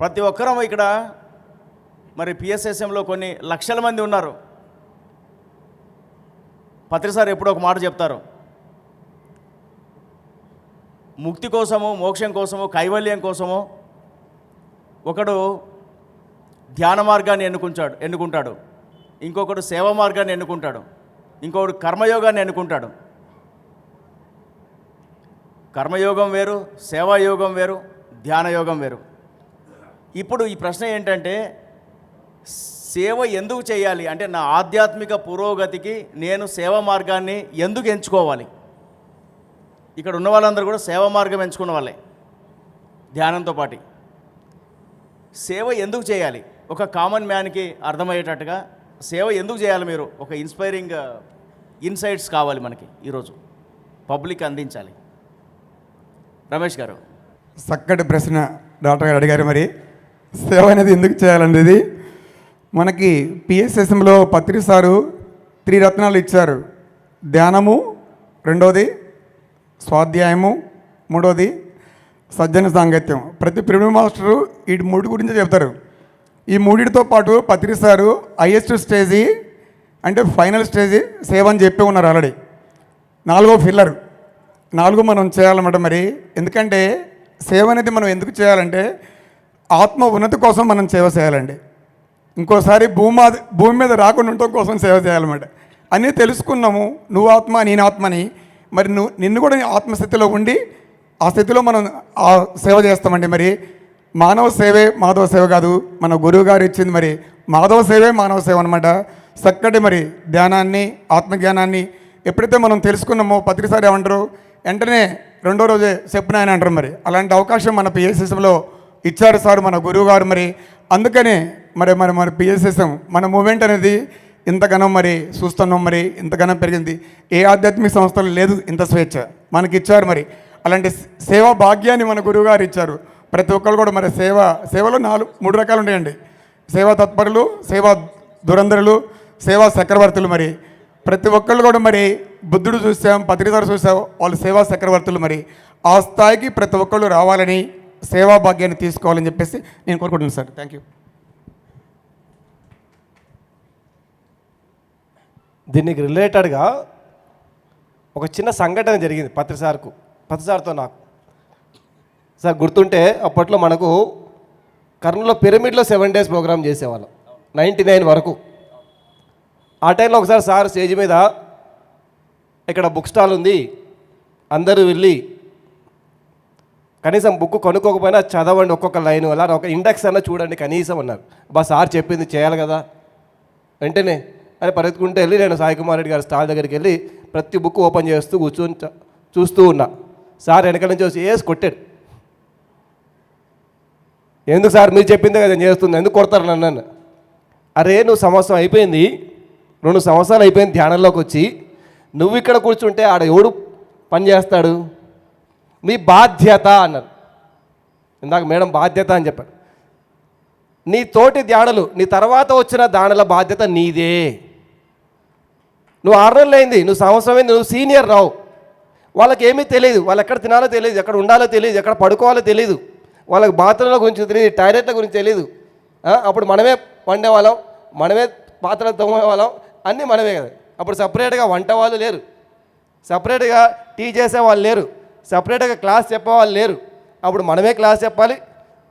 ప్రతి ఒక్కరం ఇక్కడ మరి పిఎస్ఎస్ఎంలో కొన్ని లక్షల మంది ఉన్నారు. పత్రిసారి ఎప్పుడో ఒక మాట చెప్తారు. ముక్తి కోసము మోక్షం కోసము కైవల్యం కోసము ఒకడు ధ్యాన మార్గాన్ని ఎన్నుకుంటాడు ఎన్నుకుంటాడు. ఇంకొకడు సేవ మార్గాన్ని ఎన్నుకుంటాడు. ఇంకొకడు కర్మయోగాన్ని ఎన్నుకుంటాడు. కర్మయోగం వేరు సేవాయోగం వేరు ధ్యానయోగం వేరు. ఇప్పుడు ఈ ప్రశ్న ఏంటంటే సేవ ఎందుకు చేయాలి? అంటే నా ఆధ్యాత్మిక పురోగతికి నేను సేవ మార్గాన్ని ఎందుకు ఎంచుకోవాలి? ఇక్కడ ఉన్న వాళ్ళందరూ కూడా సేవ మార్గం ఎంచుకున్న వాళ్ళే ధ్యానంతో పాటు. సేవ ఎందుకు చేయాలి? ఒక కామన్ మ్యాన్కి అర్థమయ్యేటట్టుగా సేవ ఎందుకు చేయాలి మీరు? ఒక ఇన్స్పైరింగ్ ఇన్సైట్స్ uh, కావాలి మనకి ఈరోజు. పబ్లిక్ అందించాలి. రమేష్ గారు. చక్కటి ప్రశ్న డాక్టర్ గారు అడిగారు మరి. సేవ అనేది ఎందుకు చేయాలండి ఇది? మనకి పిఎస్ఎస్ఎంలో పత్రి సారు త్రీ రత్నాలు ఇచ్చారు. ధ్యానము రెండోది స్వాధ్యాయము మూడోది సజ్జన సాంగత్యం. ప్రతి ప్రిమిడి మాస్టరు ఈ మూడు గురించి చెప్తారు. ఈ మూడిటితో పాటు పత్రి సారు హైయెస్ట్ స్టేజీ అంటే ఫైనల్ స్టేజీ సేవ అని చెప్పి ఉన్నారు ఆల్రెడీ. నాలుగో ఫిల్లర్. నాలుగు మనం చేయాలన్నమాట మరి. ఎందుకంటే సేవ అనేది మనం ఎందుకు చేయాలంటే ఆత్మ ఉన్నతి కోసం మనం సేవ చేయాలండి. ఇంకోసారి భూమా భూమి మీద రాకుండా ఉండటం కోసం సేవ చేయాలన్నమాట. అన్నీ తెలుసుకున్నాము. నువ్వు ఆత్మ నేను ఆత్మని. మరి నువ్వు నిన్ను కూడా ఆత్మస్థితిలో ఉండి ఆ స్థితిలో మనం ఆ సేవ చేస్తామండి. మరి మానవ సేవే మాధవ సేవ కాదు. మన గురువు గారు ఇచ్చింది మరి మాధవ సేవే మానవ సేవ అనమాట చక్కటి మరి ధ్యానాన్ని ఆత్మజ్ఞానాన్ని ఎప్పుడైతే మనం తెలుసుకున్నామో పత్రికసారి ఏమంటారు? వెంటనే రెండో రోజే చెప్పిన ఆయన అంటారు మరి. అలాంటి అవకాశం మన పిఎస్ఎస్ఎంలో ఇచ్చారు సార్ మన గురువు గారు మరి. అందుకనే మరి మరి మన పిఎస్ఎస్ఎం మన మూమెంట్ అనేది ఇంతగానం మరి చూస్తున్నాం మరి ఇంతగానం పెరిగింది. ఏ ఆధ్యాత్మిక సంస్థలు లేదు ఇంత స్వేచ్ఛ. మనకి ఇచ్చారు మరి. అలాంటి సేవా భాగ్యాన్ని మన గురువు గారు ఇచ్చారు. ప్రతి ఒక్కరు కూడా మరి సేవ సేవలో నాలుగు మూడు రకాలు ఉంటాయండి. సేవా తత్పరులు సేవా దురంధరులు సేవా చక్రవర్తులు మరి. ప్రతి ఒక్కళ్ళు కూడా మరి బుద్ధుడు చూసాం పత్రికారు చూసాం వాళ్ళు సేవా చక్రవర్తులు మరి. ఆ స్థాయికి ప్రతి ఒక్కళ్ళు రావాలని సేవా భాగ్యాన్ని తీసుకోవాలని చెప్పేసి నేను కోరుకుంటున్నాను సార్. థ్యాంక్ యూ దీనికి రిలేటెడ్గా ఒక చిన్న సంఘటన జరిగింది పత్రి సార్కు. పత్రి సార్తో నాకు. సార్ గుర్తుంటే అప్పట్లో మనకు కర్నూలులో పిరమిడ్లో సెవెన్ డేస్ ప్రోగ్రామ్ చేసేవాళ్ళం. నైంటీ నైన్ వరకు. ఆ టైంలో ఒకసారి సార్ స్టేజ్ మీద ఇక్కడ బుక్ స్టాల్ ఉంది అందరూ వెళ్ళి కనీసం బుక్ కొనుక్కోకపోయినా చదవండి ఒక్కొక్క లైన్ అలా ఒక ఇండెక్స్ అన్న చూడండి కనీసం అన్నారు. బా సార్ చెప్పింది చేయాలి కదా. వెంటనే అని పరిగెత్తుకుంటే వెళ్ళి నేను సాయి కుమార్ రెడ్డి గారి స్టాల్ దగ్గరికి వెళ్ళి ప్రతి బుక్ ఓపెన్ చేస్తూ కూర్చొని చూస్తూ ఉన్నా. సార్ వెనకాల నుంచి వచ్చి వేసి కొట్టాడు. ఎందుకు సార్? మీరు చెప్పిందే కదా నేను చేస్తుంది ఎందుకు కొడతారు నన్ను? అరే నువ్వు సంవత్సరం అయిపోయింది. రెండు సంవత్సరాలు అయిపోయింది ధ్యానంలోకి వచ్చి. నువ్వు ఇక్కడ కూర్చుంటే ఆడ ఎవడు పని చేస్తాడు? మీ బాధ్యత అన్నారు. ఇందాక మేడం బాధ్యత అని చెప్పారు నీ తోటి దాడలు నీ తర్వాత వచ్చిన దానుల బాధ్యత నీదే. నువ్వు ఆరు నెలలు అయింది నువ్వు సంవత్సరం అయింది నువ్వు సీనియర్ రావు. వాళ్ళకి ఏమీ తెలియదు వాళ్ళు ఎక్కడ తినాలో తెలియదు ఎక్కడ ఉండాలో తెలియదు ఎక్కడ పడుకోవాలో తెలియదు వాళ్ళకి బాత్రూంల గురించి తెలియదు టాయిలెట్ల గురించి తెలియదు అప్పుడు మనమే వండేవాళ్ళం మనమే పాత్రలు తోమేవాళ్ళం అన్నీ మనమే కదా. అప్పుడు సపరేట్గా వంట వాళ్ళు లేరు. సపరేట్గా టీ చేసే వాళ్ళు లేరు. సపరేట్గా క్లాస్ చెప్పేవాళ్ళు లేరు. అప్పుడు మనమే క్లాస్ చెప్పాలి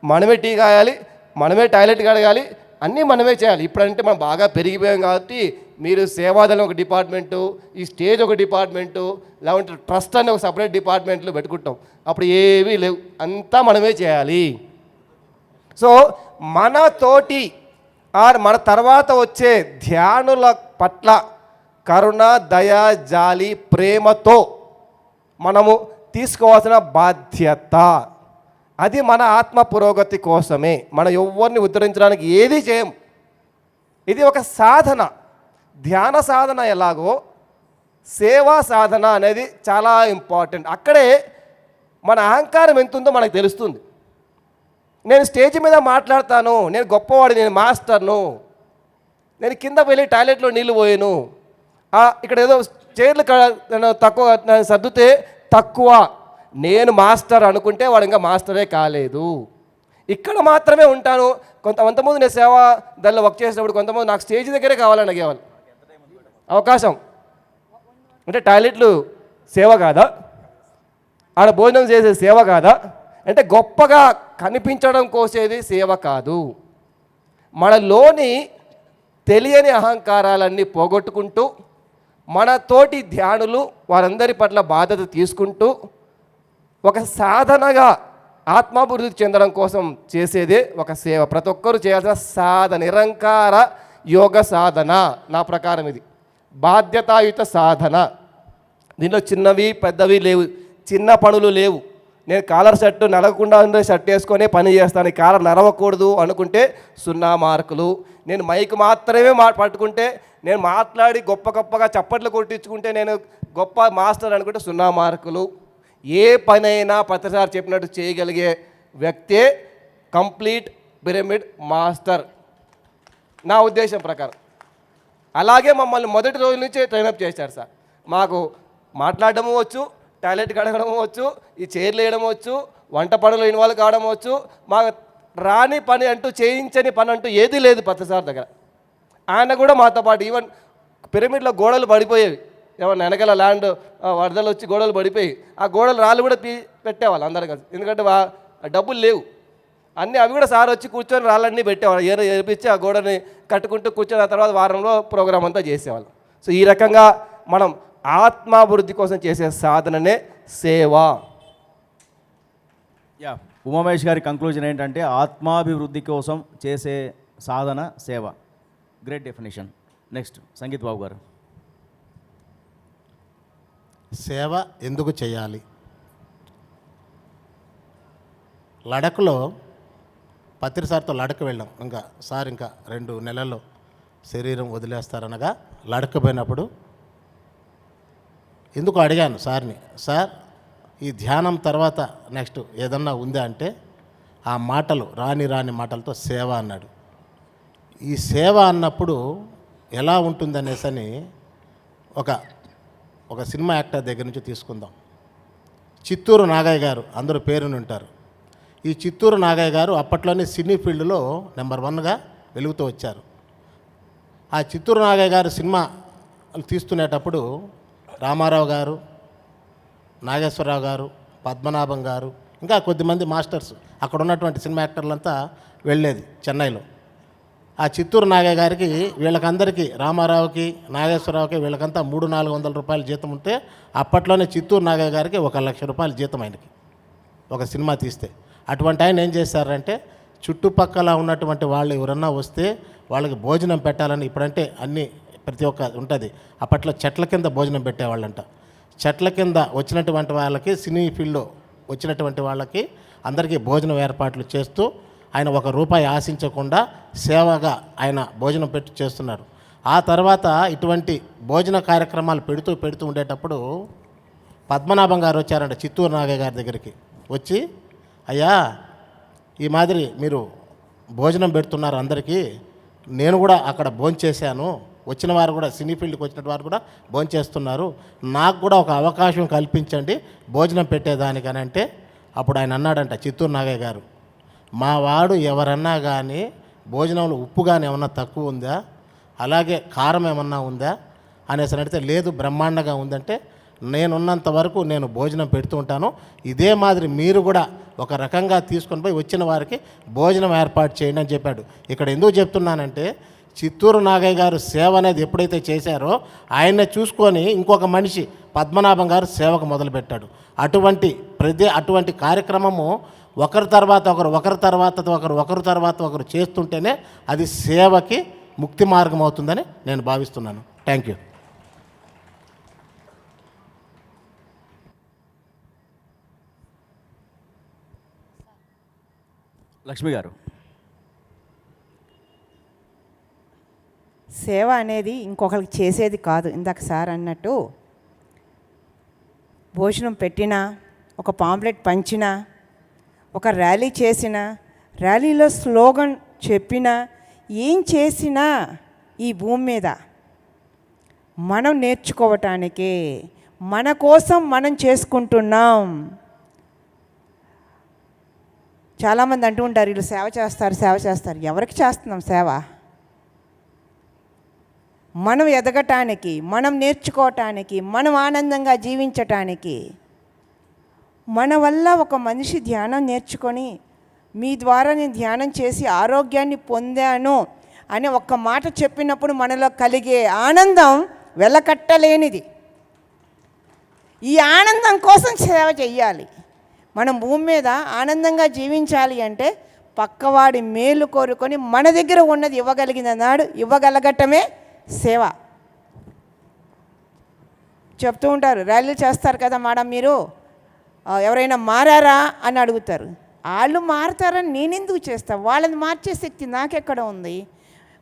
మనమే టీ కాయాలి మనమే టాయిలెట్ కడగాలి అన్నీ మనమే చేయాలి. ఇప్పుడంటే మనం బాగా పెరిగిపోయాం కాబట్టి మీరు సేవాదళం ఒక డిపార్ట్మెంటు ఈ స్టేజ్ ఒక డిపార్ట్మెంటు లేకుంటే ట్రస్ట్ అనే ఒక సపరేట్ డిపార్ట్మెంట్లు పెట్టుకుంటాం. అప్పుడు ఏవీ లేవు. అంతా మనమే చేయాలి. సో మనతోటి ఆర్ మన తర్వాత వచ్చే ధ్యానుల పట్ల కరుణ దయ జాలి ప్రేమతో మనము తీసుకోవాల్సిన బాధ్యత. అది మన ఆత్మ పురోగతి కోసమే. మనం ఎవరిని ఉద్ధరించడానికి ఏది చేయం. ఇది ఒక సాధన. ధ్యాన సాధన ఎలాగో? సేవా సాధన అనేది చాలా ఇంపార్టెంట్. అక్కడే మన అహంకారం ఎంతుందో మనకు తెలుస్తుంది. నేను స్టేజ్ మీద మాట్లాడతాను. నేను గొప్పవాడు నేను మాస్టర్ను. నేను కింద వెళ్ళి టాయిలెట్లో నీళ్ళు పోయాను. ఇక్కడ ఏదో చైర్లు తక్కువ సర్దితే సర్దుతే తక్కువ. నేను మాస్టర్ అనుకుంటే వాడు ఇంకా మాస్టరే కాలేదు. ఇక్కడ మాత్రమే ఉంటాను. కొంత కొంతమంది నేను సేవ దానిలో వర్క్ చేసినప్పుడు కొంతమంది నాకు స్టేజ్ దగ్గరే కావాలని అడిగేవాళ్ళు. అవకాశం. అంటే టాయిలెట్లు సేవ కాదా? ఆడ భోజనం చేసే సేవ కాదా? అంటే గొప్పగా కనిపించడం కోసేది సేవ కాదు. మనలోని తెలియని అహంకారాలన్నీ పోగొట్టుకుంటూ మన తోటి ధ్యానులు వారందరి పట్ల బాధ్యత తీసుకుంటూ ఒక సాధనగా ఆత్మాభివృద్ధి చెందడం కోసం చేసేదే ఒక సేవ. ప్రతి ఒక్కరూ చేయాల్సిన సాధన నిరంకార యోగ సాధన నా ప్రకారం ఇది. బాధ్యతాయుత సాధన. దీనిలో చిన్నవి పెద్దవి లేవు. చిన్న పనులు లేవు. నేను కాలర్ షర్టు నలగకుండా ఉండే షర్ట్ వేసుకొని పని చేస్తాను. కాలర్ నరవకూడదు అనుకుంటే సున్నా మార్కులు. నేను మైక్ మాత్రమే మా పట్టుకుంటే నేను మాట్లాడి గొప్ప గొప్పగా చప్పట్లు కొట్టించుకుంటే నేను గొప్ప మాస్టర్ అనుకుంటే సున్నా మార్కులు. ఏ పనైనా ప్రతిసారి చెప్పినట్టు చేయగలిగే వ్యక్తే కంప్లీట్ పిరమిడ్ మాస్టర్. నా ఉద్దేశం ప్రకారం. అలాగే మమ్మల్ని మొదటి రోజు నుంచే ట్రైనప్ చేశారు సార్. మాకు మాట్లాడడము వచ్చు టాయిలెట్ కడగడం వచ్చు ఈ చైర్లు వేయడం వచ్చు వంట పనులు ఇన్వాల్వ్ కావడం వచ్చు మాకు రాని పని అంటూ చేయించని పని అంటూ ఏదీ లేదు పత్త దగ్గర. ఆయన కూడా మాతో పాటు ఈవెన్ పిరమిడ్లో గోడలు పడిపోయేవి. ఏమన్నా వెనకాల ల్యాండ్ వరదలు వచ్చి గోడలు పడిపోయి ఆ గోడలు రాళ్ళు కూడా తీ పెట్టేవాళ్ళు అందరు కలిసి ఎందుకంటే డబ్బులు లేవు. అన్నీ అవి కూడా సార్ వచ్చి కూర్చొని రాళ్ళన్నీ పెట్టేవాళ్ళు. ఏరు ఏర్పించి ఆ గోడని కట్టుకుంటూ కూర్చొని ఆ తర్వాత వారంలో ప్రోగ్రామ్ అంతా చేసేవాళ్ళు. సో ఈ రకంగా మనం ఆత్మాభివృద్ధి కోసం చేసే సాధననే సేవ. యా ఉమామేష్ గారి కంక్లూజన్ ఏంటంటే ఆత్మాభివృద్ధి కోసం చేసే సాధన సేవ. Great definition next Sangeet Babu garu. సేవ ఎందుకు చేయాలి? లడఖ్లో పత్రి సార్తో లడక్ వెళ్ళాం. ఇంకా సార్ ఇంకా రెండు నెలల్లో శరీరం వదిలేస్తారనగా లడక్ పోయినప్పుడు ఎందుకు అడిగాను సార్ని? సార్ ఈ ధ్యానం తర్వాత నెక్స్ట్ ఏదన్నా ఉందా అంటే ఆ మాటలు రాని రాని మాటలతో సేవ అన్నాడు. ఈ సేవ అన్నప్పుడు ఎలా ఉంటుందనేసని ఒక ఒక సినిమా యాక్టర్ దగ్గర నుంచి తీసుకుందాం. చిత్తూరు నాగయ్య గారు అందరూ పేరుని ఉంటారు ఈ చిత్తూరు నాగయ్య గారు అప్పట్లోనే సినీ ఫీల్డ్లో నెంబర్ వన్గా వెలుగుతూ వచ్చారు. ఆ చిత్తూరు నాగయ్య గారు సినిమా తీస్తునేటప్పుడు రామారావు గారు నాగేశ్వరరావు గారు పద్మనాభం గారు ఇంకా కొద్దిమంది మాస్టర్స్ అక్కడ ఉన్నటువంటి సినిమా యాక్టర్లంతా వెళ్ళేది చెన్నైలో. ఆ చిత్తూరు నాగయ్య గారికి వీళ్ళకందరికీ రామారావుకి నాగేశ్వరరావుకి వీళ్ళకంతా మూడు నాలుగు వందల రూపాయల జీతం ఉంటే అప్పట్లోనే చిత్తూరు నాగయ్య గారికి ఒక లక్ష రూపాయల జీతం ఆయనకి ఒక సినిమా తీస్తే. అటువంటి ఆయన ఏం చేశారంటే చుట్టుపక్కల ఉన్నటువంటి వాళ్ళు ఎవరన్నా వస్తే వాళ్ళకి భోజనం పెట్టాలని ఇప్పుడంటే అన్ని ప్రతి ఒక్క ఉంటుంది. అప్పట్లో చెట్ల కింద భోజనం పెట్టేవాళ్ళంట. చెట్ల కింద వచ్చినటువంటి వాళ్ళకి సినీ ఫీల్డ్లో వచ్చినటువంటి వాళ్ళకి అందరికీ భోజనం ఏర్పాట్లు చేస్తూ ఆయన ఒక రూపాయి ఆశించకుండా సేవగా ఆయన భోజనం పెట్టి చేస్తున్నారు. ఆ తర్వాత ఇటువంటి భోజన కార్యక్రమాలు పెడుతూ పెడుతూ ఉండేటప్పుడు పద్మనాభం గారు వచ్చారంట చిత్తూరు నాగయ్య గారి దగ్గరికి. వచ్చి అయ్యా ఈ మాదిరి మీరు భోజనం పెడుతున్నారు అందరికీ. నేను కూడా అక్కడ భోంచేశాను వచ్చిన వారు కూడా సినీ ఫీల్డ్కి వచ్చిన వారు కూడా భోంచేస్తున్నారు నాకు కూడా ఒక అవకాశం కల్పించండి భోజనం పెట్టేదానికనంటే అప్పుడు ఆయన అన్నాడంట చిత్తూరు నాగయ్య గారు. మా వాడు ఎవరన్నా కానీ భోజనంలో ఉప్పు కానీ ఏమన్నా తక్కువ ఉందా? అలాగే కారం ఏమన్నా ఉందా? అనేసి అడిగితే లేదు బ్రహ్మాండంగా ఉందంటే నేనున్నంత వరకు నేను భోజనం పెడుతూ ఉంటాను. ఇదే మాదిరి మీరు కూడా ఒక రకంగా తీసుకొని పోయి వచ్చిన వారికి భోజనం ఏర్పాటు చేయండి అని చెప్పాడు. ఇక్కడ ఎందుకు చెప్తున్నానంటే చిత్తూరు నాగయ్య గారు సేవ అనేది ఎప్పుడైతే చేశారో ఆయన్ని చూసుకొని ఇంకొక మనిషి పద్మనాభం గారు సేవకు మొదలుపెట్టాడు. అటువంటి ప్రతి అటువంటి కార్యక్రమము ఒకరి తర్వాత ఒకరు ఒకరి తర్వాత ఒకరు ఒకరి తర్వాత ఒకరు చేస్తుంటేనే అది సేవకి ముక్తి మార్గం అవుతుందని నేను భావిస్తున్నాను. థ్యాంక్ యూ లక్ష్మి గారు. సేవ అనేది ఇంకొకరికి చేసేది కాదు. ఇందాక సార్ అన్నట్టు భోజనం పెట్టినా ఒక పాంప్లెట్ పంచినా ఒక ర్యాలీ చేసినా ర్యాలీలో స్లోగన్ చెప్పినా ఏం చేసినా ఈ భూమి మీద. మనం నేర్చుకోవటానికే మన కోసం మనం చేసుకుంటున్నాం. చాలామంది అంటూ ఉంటారు వీళ్ళు సేవ చేస్తారు సేవ చేస్తారు. ఎవరికి చేస్తున్నాం సేవ? మనం ఎదగటానికి మనం నేర్చుకోవటానికి మనం ఆనందంగా జీవించటానికి. మన వల్ల ఒక మనిషి ధ్యానం నేర్చుకొని మీ ద్వారా నేను ధ్యానం చేసి ఆరోగ్యాన్ని పొందాను అని ఒక్క మాట చెప్పినప్పుడు మనలో కలిగే ఆనందం వెలకట్టలేనిది. ఈ ఆనందం కోసం సేవ చెయ్యాలి. మనం భూమి మీద ఆనందంగా జీవించాలి అంటే పక్కవాడి మేలు కోరుకొని మన దగ్గర ఉన్నది ఇవ్వగలిగిన నాడు ఇవ్వగలగటమే సేవ. చెప్తూ ఉంటారు ర్యాలీలు చేస్తారు కదా మేడం మీరు? ఎవరైనా మారారా అని అడుగుతారు. వాళ్ళు మారుతారని నేను ఎందుకు చేస్తాను వాళ్ళని మార్చే శక్తి నాకెక్కడ ఉంది?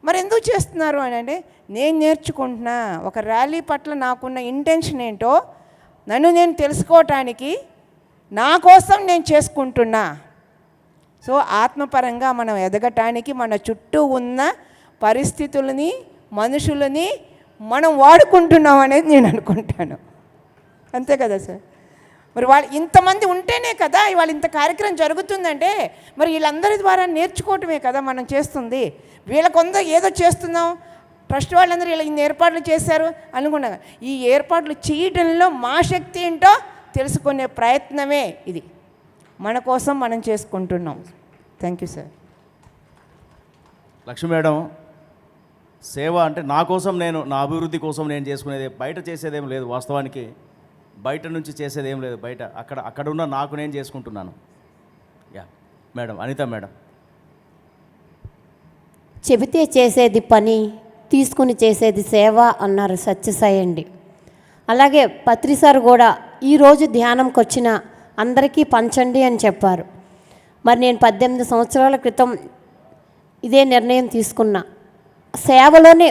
మరి ఎందుకు చేస్తున్నారు అని అంటే నేను నేర్చుకుంటున్నా. ఒక ర్యాలీ పట్ల నాకున్న ఇంటెన్షన్ ఏంటో నన్ను నేను తెలుసుకోవటానికి నా కోసం నేను చేసుకుంటున్నా. సో ఆత్మపరంగా మనం ఎదగటానికి మన చుట్టూ ఉన్న పరిస్థితులని మనుషులని మనం వాడుకుంటున్నాం అనేది నేను అనుకుంటాను. అంతే కదా సార్? మరి వాళ్ళు ఇంతమంది ఉంటేనే కదా ఇవాళ ఇంత కార్యక్రమం జరుగుతుందంటే మరి వీళ్ళందరి ద్వారా నేర్చుకోవటమే కదా మనం చేస్తుంది. వీళ్ళ ఏదో చేస్తున్నాం ట్రస్ట్ వాళ్ళందరూ ఇలా ఇన్ని ఏర్పాట్లు చేశారు అనుకున్నాను ఈ ఏర్పాట్లు చేయడంలో మా శక్తి ఏంటో తెలుసుకునే ప్రయత్నమే ఇది. మన కోసం మనం చేసుకుంటున్నాం. Thank you sir Lakshmi madam సేవ అంటే నా కోసం నేను నా అభివృద్ధి కోసం నేను చేసుకునేది బయట చేసేదేం లేదు వాస్తవానికి. బయట నుంచి చేసేది ఏం లేదు. బయట అక్కడ అక్కడ ఉన్న నాకు నేను చేసుకుంటున్నాను. Yeah madam Anitha madam. చెబితే చేసేది పని తీసుకుని చేసేది సేవ అన్నారు సత్యసాయి అండి. అలాగే పత్రి సార్ కూడా ఈరోజు ధ్యానంకి వచ్చిన అందరికీ పంచండి అని చెప్పారు. మరి నేను పద్దెనిమిది సంవత్సరాల క్రితం ఇదే నిర్ణయం తీసుకున్నా. సేవలోనే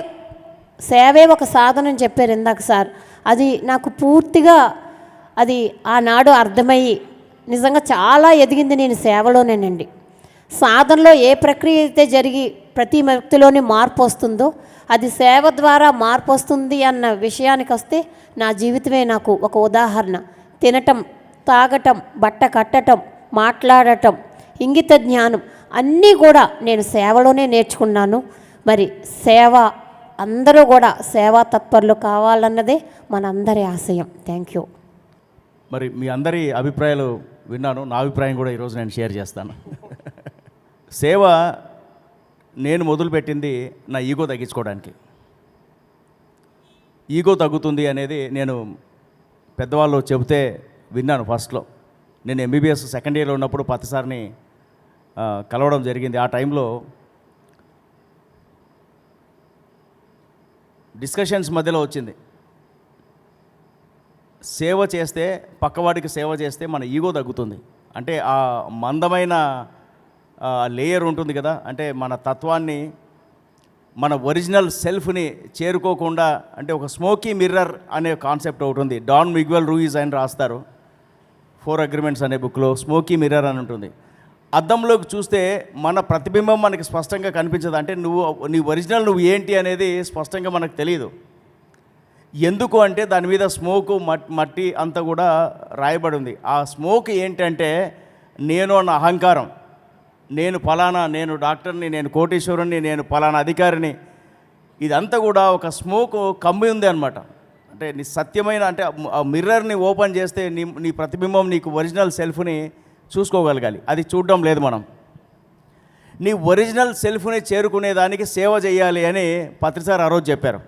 సేవే ఒక సాధన అని చెప్పారు ఇందాక సార్. అది నాకు పూర్తిగా అది ఆనాడు అర్థమయ్యి నిజంగా చాలా ఎదిగింది నేను సేవలోనేనండి. సాధనలో ఏ ప్రక్రియ అయితే జరిగి ప్రతి వ్యక్తిలోని మార్పు వస్తుందో అది సేవ ద్వారా మార్పు వస్తుంది అన్న విషయానికి వస్తే నా జీవితమే నాకు ఒక ఉదాహరణ. తినటం తాగటం బట్ట కట్టటం మాట్లాడటం ఇంగిత జ్ఞానం అన్నీ కూడా నేను సేవలోనే నేర్చుకున్నాను. మరి సేవ అందరూ కూడా సేవా తత్పరులు కావాలన్నదే మనందరి ఆశయం. థ్యాంక్ యూ మరి మీ అందరి అభిప్రాయాలు విన్నాను. నా అభిప్రాయం కూడా ఈరోజు నేను షేర్ చేస్తాను. సేవ నేను మొదలుపెట్టింది నా ఈగో తగ్గించుకోవడానికి. ఈగో తగ్గుతుంది అనేది నేను పెద్దవాళ్ళు చెబితే విన్నాను ఫస్ట్లో. నేను ఎంబీబీఎస్ సెకండ్ ఇయర్లో ఉన్నప్పుడు పత్తిసారిని కలవడం జరిగింది. ఆ టైంలో డిస్కషన్స్ మధ్యలో వచ్చింది. సేవ చేస్తే పక్కవాడికి సేవ చేస్తే మన ఈగో తగ్గుతుంది. అంటే ఆ మందమైన లేయర్ ఉంటుంది కదా అంటే మన తత్వాన్ని మన ఒరిజినల్ సెల్ఫ్ని చేరుకోకుండా అంటే ఒక స్మోకీ మిర్రర్ అనే కాన్సెప్ట్ ఒకటి ఉంది. డాన్ మిగ్వెల్ రూయిజ్ అని రాస్తారు. ఫోర్ అగ్రిమెంట్స్ అనే బుక్లో స్మోకీ మిర్రర్ అని ఉంటుంది. అద్దంలోకి చూస్తే మన ప్రతిబింబం మనకి స్పష్టంగా కనిపించదు. అంటే నువ్వు నీ ఒరిజినల్ నువ్వు ఏంటి అనేది స్పష్టంగా మనకు తెలియదు. ఎందుకు అంటే దాని మీద స్మోకు మట్టి అంతా కూడా రాయబడి ఉంది. ఆ స్మోక్ ఏంటంటే నేను అన్న అహంకారం. నేను ఫలానా నేను డాక్టర్ని నేను కోటీశ్వరుని నేను ఫలానా అధికారిని. ఇదంతా కూడా ఒక స్మోక్ కమ్మి ఉంది అనమాట అంటే నీ సత్యమైన అంటే ఆ మిర్రర్ని ఓపెన్ చేస్తే నీ నీ ప్రతిబింబం నీకు ఒరిజినల్ సెల్ఫ్ని చూసుకోగలగాలి. అది చూడడం లేదు మనం. నీ ఒరిజినల్ సెల్ఫ్ని చేరుకునేదానికి సేవ చేయాలి అని పత్రిసార్ ఆ రోజు చెప్పారు.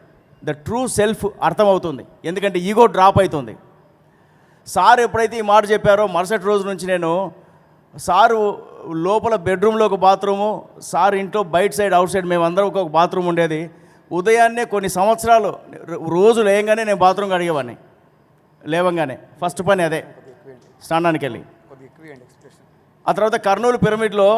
ద ట్రూ సెల్ఫ్ అర్థమవుతుంది. ఎందుకంటే ఈగో డ్రాప్ అవుతుంది సార్ ఎప్పుడైతే ఈ మాట చెప్పారో మరుసటి రోజు నుంచి నేను సారు లోపల బెడ్రూమ్లో ఒక బాత్రూము సార్ ఇంట్లో బయట సైడ్ అవుట్ సైడ్ మేమందరం ఒక బాత్రూమ్ ఉండేది. ఉదయాన్నే కొన్ని సంవత్సరాలు రోజు లేయంగానే నేను బాత్రూమ్ అడిగేవాడిని. లేవంగానే. ఫస్ట్ పని అదే. స్నానానికి వెళ్ళి ఆ తర్వాత కర్నూలు పిరమిడ్లో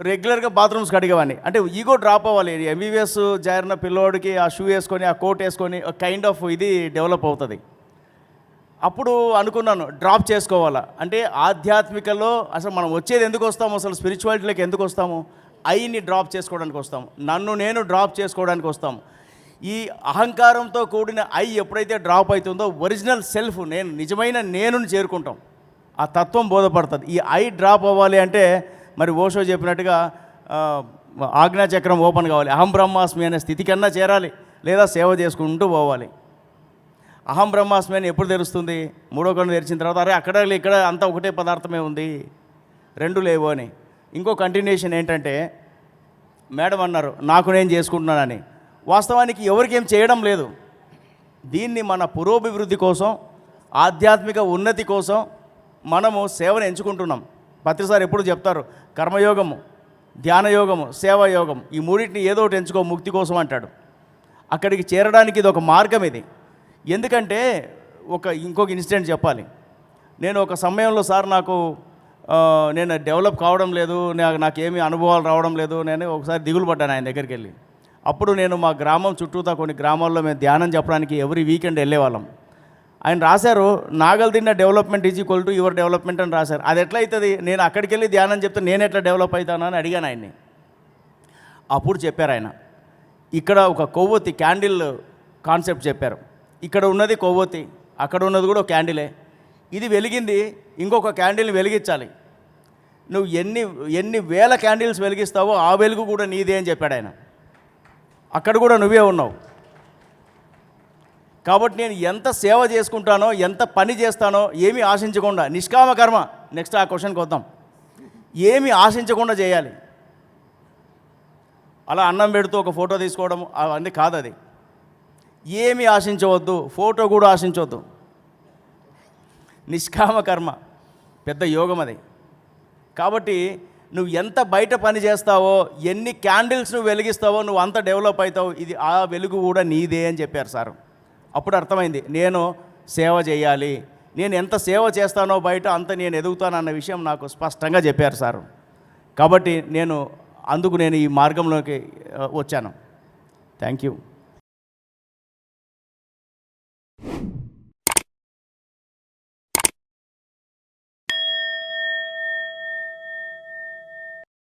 రెగ్యులర్గా బాత్రూమ్స్ కడిగేవాడిని. అంటే ఈగో డ్రాప్ అవ్వాలి. ఎంబీబీఎస్ జారిన పిల్లోడికి ఆ షూ వేసుకొని ఆ కోట్ వేసుకొని కైండ్ ఆఫ్ ఇది డెవలప్ అవుతుంది. అప్పుడు అనుకున్నాను డ్రాప్ చేసుకోవాలా. అంటే ఆధ్యాత్మికలో అసలు మనం వచ్చేది ఎందుకు వస్తాము? అసలు స్పిరిచువాలిటీలోకి ఎందుకు వస్తాము? ఐని డ్రాప్ చేసుకోవడానికి వస్తాము. నన్ను నేను డ్రాప్ చేసుకోవడానికి వస్తాము. ఈ అహంకారంతో కూడిన ఐ ఎప్పుడైతే డ్రాప్ అవుతుందో ఒరిజినల్ సెల్ఫ్ నేను నిజమైన నేనుని చేరుకుంటాం. ఆ తత్వం బోధపడుతుంది. ఈ ఐ డ్రాప్ అవ్వాలి అంటే మరి ఓషో చెప్పినట్టుగా ఆజ్ఞాచక్రం ఓపెన్ కావాలి. అహం బ్రహ్మాస్మి అనే స్థితి కన్నా చేరాలి. లేదా సేవ చేసుకుంటూ పోవాలి. అహం బ్రహ్మాస్మి అని ఎప్పుడు తెలుస్తుంది? మూడో కన్ను తెరిచిన తర్వాత అరే అక్కడ ఇక్కడ అంతా ఒకటే పదార్థమే ఉంది. రెండు లేవు అని. ఇంకో కంటిన్యూషన్ ఏంటంటే మేడం అన్నారు నాకు నేను చేసుకుంటున్నానని. వాస్తవానికి ఎవరికేం చేయడం లేదు. దీన్ని మన పురోభివృద్ధి కోసం ఆధ్యాత్మిక ఉన్నతి కోసం మనము సేవను ఎంచుకుంటున్నాం. ప్రతిసారి ఎప్పుడు చెప్తారు? కర్మయోగము ధ్యానయోగము సేవాయోగం ఈ మూడింటిని ఏదో ఒకటి ఎంచుకో ముక్తి కోసం అంటాడు. అక్కడికి చేరడానికి ఇది ఒక మార్గం ఇది. ఎందుకంటే ఒక ఇంకొక ఇన్సిడెంట్ చెప్పాలి. నేను ఒక సమయంలో సార్ నాకు నేను డెవలప్ కావడం లేదు నాకు ఏమి అనుభవాలు రావడం లేదు నేను ఒకసారి దిగులు పడ్డాను ఆయన దగ్గరికి వెళ్ళి. అప్పుడు నేను మా గ్రామం చుట్టూతా కొన్ని గ్రామాల్లో మేము ధ్యానం చెప్పడానికి ఎవ్రీ వీకెండ్ వెళ్ళేవాళ్ళం. ఆయన రాశారు Nagaladinne development is equal to your development అని రాశారు. అది ఎట్లయితుంది? అవుతుంది నేను అక్కడికి వెళ్ళి ధ్యానం చెప్తే నేను ఎట్లా డెవలప్ అవుతాను అని అడిగాను ఆయన్ని. అప్పుడు చెప్పారు ఆయన. ఇక్కడ ఒక కొవ్వొత్తి క్యాండిల్ కాన్సెప్ట్ చెప్పారు. ఇక్కడ ఉన్నది కొవ్వొత్తి అక్కడ ఉన్నది కూడా ఒక క్యాండిలే ఇది వెలిగింది ఇంకొక క్యాండిల్ని వెలిగించాలి. నువ్వు ఎన్ని ఎన్ని వేల క్యాండిల్స్ వెలిగిస్తావో ఆ వెలుగు కూడా నీదే అని చెప్పాడు ఆయన. అక్కడ కూడా నువ్వే ఉన్నావు. కాబట్టి నేను ఎంత సేవ చేసుకుంటానో ఎంత పని చేస్తానో ఏమీ ఆశించకుండా నిష్కామ కర్మ. నెక్స్ట్ ఆ క్వశ్చన్కి వద్దాం. ఏమి ఆశించకుండా చేయాలి. అలా అన్నం పెడుతూ ఒక ఫోటో తీసుకోవడం అవన్నీ కాదు అది ఏమి ఆశించవద్దు ఫోటో కూడా ఆశించవద్దు. నిష్కామ కర్మ పెద్ద యోగం అది. కాబట్టి నువ్వు ఎంత బయట పని చేస్తావో ఎన్ని క్యాండిల్స్ నువ్వు వెలిగిస్తావో నువ్వు అంత డెవలప్ అవుతావు ఇది ఆ వెలుగు కూడా నీదే అని చెప్పారు సార్. అప్పుడు అర్థమైంది నేను సేవ చేయాలి. నేను ఎంత సేవ చేస్తానో బయట అంత నేను ఎదుగుతానన్న విషయం నాకు స్పష్టంగా చెప్పారు సార్. కాబట్టి నేను అందుకు నేను ఈ మార్గంలోకి వచ్చాను. Thank you.